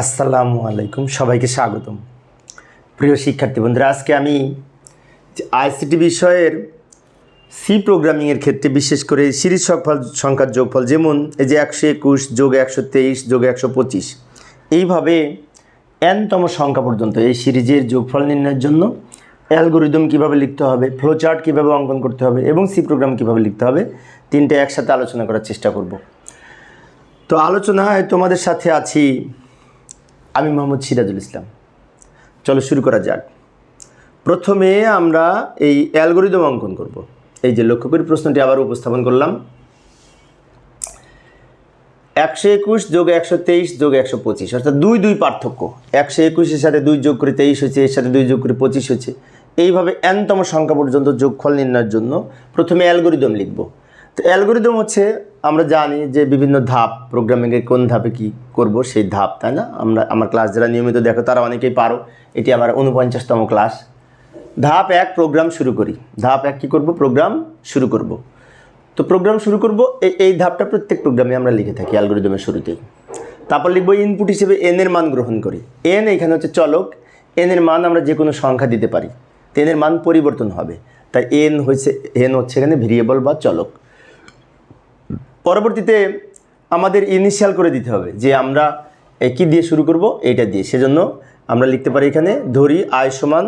আসসালামু আলাইকুম, সবাইকে স্বাগতম। প্রিয় শিক্ষার্থী বন্ধুরা, আজকে আমি আইসিটি বিষয়ের সি প্রোগ্রামিংয়ের ক্ষেত্রে বিশেষ করে সিরিজ সফল সংখ্যার যোগফল যেমন এই যে একশো একুশ যোগ একশো তেইশ যোগ একশো পঁচিশ, এইভাবে এনতম সংখ্যা পর্যন্ত এই সিরিজের যোগফল নির্ণয়ের জন্য অ্যালগোরিদম কীভাবে লিখতে হবে, ফ্লোচার্ট কীভাবে অঙ্কন করতে হবে এবং সি প্রোগ্রাম কীভাবে লিখতে হবে, তিনটে একসাথে আলোচনা করার চেষ্টা করব। তো আলোচনায় তোমাদের সাথে আছি আমি মোহাম্মদ সিরাজুল ইসলাম। চলো শুরু করা যাক। প্রথমে আমরা এই অ্যালগোরিদম অঙ্কন করব। এই যে লক্ষ্য করি প্রশ্নটি আবার উপস্থাপন করলাম। একশো একুশ যোগ একশো তেইশ যোগ একশো পঁচিশ, অর্থাৎ দুই দুই পার্থক্য। একশো একুশের সাথে দুই যোগ করে তেইশ হয়েছে, এর সাথে দুই যোগ করে পঁচিশ হয়েছে। এইভাবে এনতম সংখ্যা পর্যন্ত যোগফল নির্ণয়ের জন্য প্রথমে অ্যালগোরিদম লিখব। তো অ্যালগোরিদম হচ্ছে আমরা জানি যে বিভিন্ন ধাপ প্রোগ্রামিংয়ে কোন ধাপে কি করব, সেই ধাপ, তাই না? আমরা, আমার ক্লাস যারা নিয়মিত দেখো, তারা অনেকেই পারো। এটি আমার উনপঞ্চাশতম ক্লাস ধাপ এক প্রোগ্রাম শুরু করি। ধাপ এক কী করব? প্রোগ্রাম শুরু করব। তো প্রোগ্রাম শুরু করব এই ধাপটা প্রত্যেক প্রোগ্রামে আমরা লিখে থাকি অ্যালগোরিদমের শুরুতেই। তারপর লিখব ইনপুট হিসেবে এন এর মান গ্রহণ করি। এন এখানে হচ্ছে চলক। এন এর মান আমরা যে কোনো সংখ্যা দিতে পারি। তো এর মান পরিবর্তন হবে। তাই এন হচ্ছে এন হচ্ছে এখানে ভেরিয়েবল বা চলক। পরবর্তীতে আমাদের ইনিশিয়াল করে দিতে হবে যে আমরা কী দিয়ে শুরু করব? এইটা দিয়ে। সেজন্য আমরা লিখতে পারি এখানে ধরি আয় সমান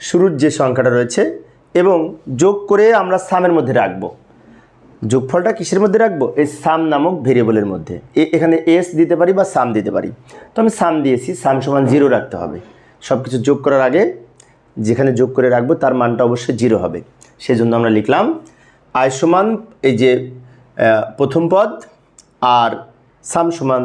শুরুর যে সংখ্যাটা রয়েছে এবং যোগ করে আমরা সামের মধ্যে রাখব। যোগফলটা কিসের মধ্যে রাখব? এই সাম নামক ভেরিয়েবলের মধ্যে। এখানে এস দিতে পারি বা সাম দিতে পারি। তো আমি সাম দিয়েছি সাম সমান জিরো রাখতে হবে। সব কিছু যোগ করার আগে যেখানে যোগ করে রাখব তার মানটা অবশ্যই জিরো হবে। সেজন্য আমরা লিখলাম আয় সমান এই যে প্রথম পদ আর সাম সমান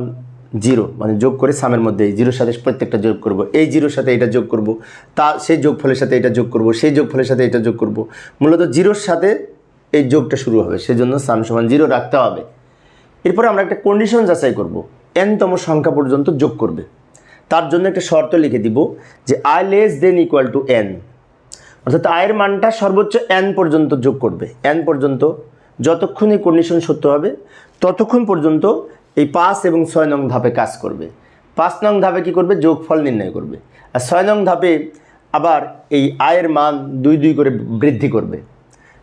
জিরো মানে যোগ করে সামের মধ্যে জিরোর সাথে প্রত্যেকটা যোগ করব। এই জিরোর সাথে এটা যোগ করব, তা সেই যোগফলের সাথে এটা যোগ করব, সেই যোগফলের সাথে এটা যোগ করব। মূলত জিরোর সাথে এই যোগটা শুরু হবে, সেজন্য সাম সমান জিরো রাখতে হবে। এরপরে আমরা একটা কন্ডিশন যাচাই করব এনতম সংখ্যা পর্যন্ত যোগ করবে। তার জন্য একটা শর্ত লিখে দিব যে I less than equal to N অর্থাৎ আয়ের মানটা সর্বোচ্চ এন পর্যন্ত যোগ করবে এন পর্যন্ত যতক্ষণ এই কন্ডিশন সত্য হবে, ততক্ষণ পর্যন্ত এই পাঁচ এবং ছয় নং ধাপে কাজ করবে। পাঁচ নং ধাপে কি করবে? যোগফল নির্ণয় করবে। আর ছয় নং ধাপে আবার এই আয়ের মান দুই দুই করে বৃদ্ধি করবে।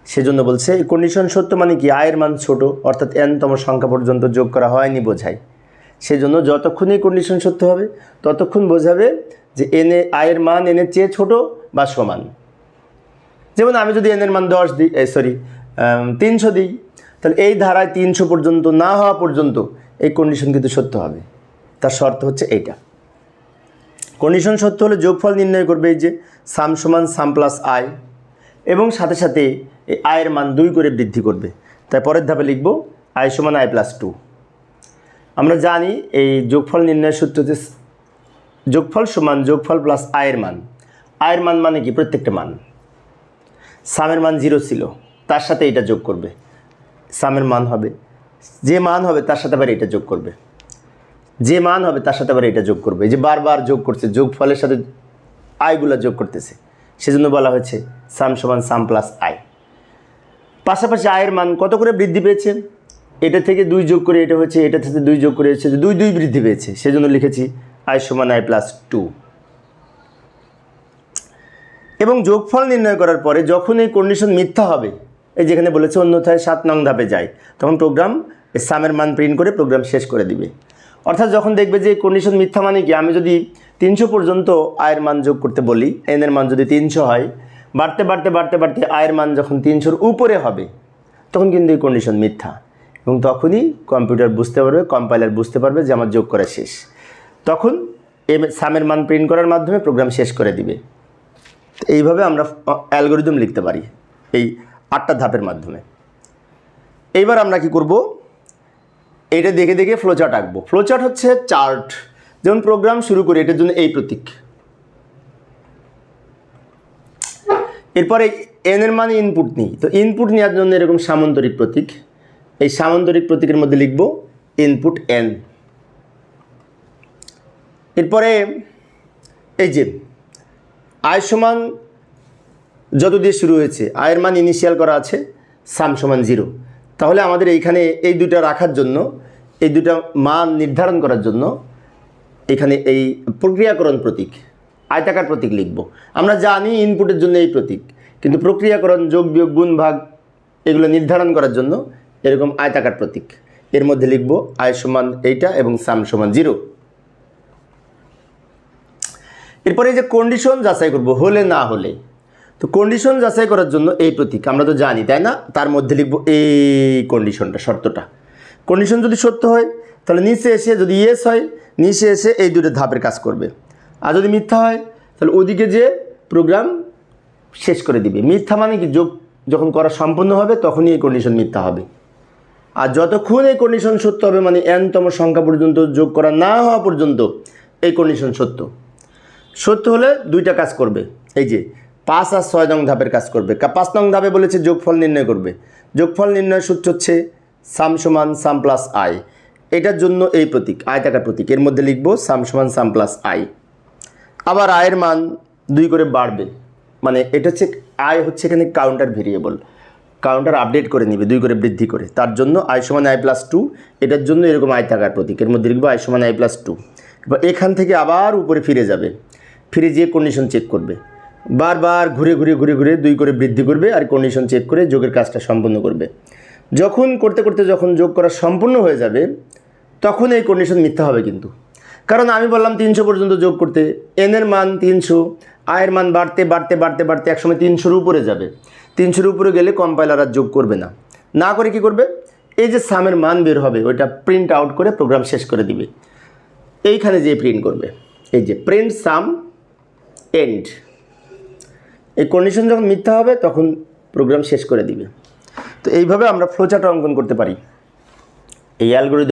সেজন্য বলছে, এই কন্ডিশন সত্য মানে কি? আয়ের মান ছোট, অর্থাৎ এনতম সংখ্যা পর্যন্ত যোগ করা হয়নি বোঝায়। সেজন্য যতক্ষণই কন্ডিশন সত্য হবে, ততক্ষণ বোঝাবে যে এনে আয়ের মান এনের চেয়ে ছোট বা সমান। যেমন আমি যদি এনের মান দশ দিই সরি তিনশো দিই। তাহলে এই ধারায় তিনশো পর্যন্ত না হওয়া পর্যন্ত এই কন্ডিশন কিন্তু সত্য হবে। তার শর্ত হচ্ছে এইটা। কন্ডিশন সত্য হলে যোগফল নির্ণয় করবে এই যে সাম সমান সাম প্লাস আয় এবং সাথে সাথে এই আয়ের মান দুই করে বৃদ্ধি করবে। তাই পরের ধাপে লিখব আয় সমান আই প্লাস টু আমরা জানি এই যোগফল নির্ণয়ের সূত্র হচ্ছে যোগফল সমান যোগফল প্লাস আয়ের মান। আয়ের মান মানে কি? প্রত্যেকটা মান। সামের মান জিরো ছিল। তার সাথে এটা যোগ করবে। সামের মান হবে। যে মান হবে, তার সাথে আবার এটা যোগ করবে। যে মান হবে, তার সাথে আবার এটা যোগ করবে। যে বারবার যোগ করছে, যোগ ফলের সাথে আয়গুলো যোগ করতেছে। সেজন্য বলা হয়েছে সাম সমান সাম প্লাস আয় পাশাপাশি আয়ের মান কত করে বৃদ্ধি পেয়েছে? এটা থেকে দুই যোগ করে এটা হচ্ছে এটা থেকে দুই যোগ করে হচ্ছে দুই দুই বৃদ্ধি পেয়েছে। সেজন্য লিখেছি আয় সমান আই প্লাস টু। এবং যোগফল নির্ণয় করার পরে যখন এই কন্ডিশন মিথ্যা হবে এই যেখানে বলেছে, অন্যথায় সাত নং ধাপে যায়। তখন প্রোগ্রাম সামের মান প্রিন্ট করে প্রোগ্রাম শেষ করে দিবে। অর্থাৎ যখন দেখবে যে কন্ডিশন মিথ্যা মানে কি, আমি যদি তিনশো পর্যন্ত আয়ের মান যোগ করতে বলি এনের মান যদি তিনশো হয়, বাড়তে বাড়তে বাড়তে বাড়তে আয়ের মান যখন তিনশোর উপরে হবে, তখন কিন্তু এই কন্ডিশন মিথ্যা। এবং তখনই কম্পিউটার বুঝতে পারবে কম্পাইলার বুঝতে পারবে যে আমার যোগ করা শেষ। তখন এম সামের মান প্রিন্ট করার মাধ্যমে প্রোগ্রাম শেষ করে দিবে। এইভাবে আমরা অ্যালগোরিদম লিখতে পারি। এই আটটা ধাপের মাধ্যমে। এইবার আমরা কি করব? এটা দেখে দেখে ফ্লোচার্ট আঁকবো। ফ্লোচার্ট হচ্ছে চার্ট যেমন প্রোগ্রাম শুরু করি, এটার জন্য এই প্রতীক। এরপরে এন এর মানে ইনপুট নিই। তো ইনপুট নেওয়ার জন্য এরকম সামন্তরিক প্রতীক। এই সামন্তরিক প্রতীকের মধ্যে লিখব ইনপুট এন এরপরে এই যে আয় সমান যত দিয়ে শুরু হয়েছে, আয়ের মান ইনিশিয়াল করা আছে সাম সমান জিরো তাহলে আমাদের এইখানে এই দুটা রাখার জন্য, এই দুটা মান নির্ধারণ করার জন্য এখানে এই প্রক্রিয়াকরণ প্রতীক, আয়তাকার প্রতীক লিখব। আমরা জানি ইনপুটের জন্য এই প্রতীক, কিন্তু প্রক্রিয়াকরণ যোগ বিয়োগ গুণ ভাগ এগুলো নির্ধারণ করার জন্য এরকম আয়তাকার প্রতীক। এর মধ্যে লিখব আয় সমান এইটা এবং সাম সমান জিরো এরপরে যে কন্ডিশন যাচাই করব, হলে না হলে। তো কন্ডিশন যাচাই করার জন্য এই প্রতীক, আমরা তো জানি, তাই না? তার মধ্যে লিখব এই কন্ডিশনটা শর্তটা। কন্ডিশন যদি সত্য হয়, তাহলে নিচে এসে যদি ইয়েস হয়, নিচে এসে এই দুটো ধাপের কাজ করবে। আর যদি মিথ্যা হয়, তাহলে ওদিকে যে প্রোগ্রাম শেষ করে দিবে। মিথ্যা মানে কি? যোগ যখন করা সম্পূর্ণ হবে, তখনই এই কন্ডিশন মিথ্যা হবে। আর যতক্ষণ এই কন্ডিশন সত্য হবে মানে এনতম সংখ্যা পর্যন্ত যোগ করা না হওয়া পর্যন্ত, এই কন্ডিশন সত্য। সত্য হলে দুইটা কাজ করবে। এই যে পাঁচ আর ছয় নং ধাপের কাজ করবে। পাঁচ নং ধাপে বলেছে যোগফল নির্ণয় করবে। যোগফল নির্ণয় সূত্র হচ্ছে সাম সমান সাম প্লাস আই। এটার জন্য এই প্রতীক আয়তাকার প্রতীক। এর মধ্যে লিখব সাম সমান সাম প্লাস আই। আবার আয়ের মান দুই করে বাড়বে। মানে এটা হচ্ছে, আয় হচ্ছে এখানে কাউন্টার ভেরিয়েবল কাউন্টার আপডেট করে নিবে, দুই করে বৃদ্ধি করে। তার জন্য আই সমান আই প্লাস টু এটার জন্য এরকম আয় থাকার প্রতীক। এর মধ্যে লিখব আই সমান আই প্লাস টু এখান থেকে আবার উপরে ফিরে যাবে। ফিরে যেয়ে কন্ডিশন চেক করবে। বারবার ঘুরে ঘুরে ঘুরে ঘুরে দুই করে বৃদ্ধি করবে আর কন্ডিশন চেক করে যোগের কাজটা সম্পূর্ণ করবে। যখন করতে করতে যখন যোগ করা সম্পূর্ণ হয়ে যাবে, তখন এই কন্ডিশন মিথ্যা হবে কিন্তু। কারণ আমি বললাম তিনশো পর্যন্ত যোগ করতে এনের মান তিনশো আয়ের মান বাড়তে বাড়তে বাড়তে বাড়তে একসময় তিনশোর উপরে যাবে। তিনশোর উপরে গেলে কম্পাইলার আর যোগ করবে না। না করে কি করবে? এই যে সামের মান বের হবে, ওইটা প্রিন্ট আউট করে প্রোগ্রাম শেষ করে দিবে। এইখানে যে প্রিন্ট করবে। এই যে প্রিন্ট সাম এন্ড এই কন্ডিশন যখন মিথ্যা হবে, তখন প্রোগ্রাম শেষ করে দিবে। তো এইভাবে আমরা ফ্লোচার্ট অঙ্কন করতে পারি। এই অ্যালগোরিদম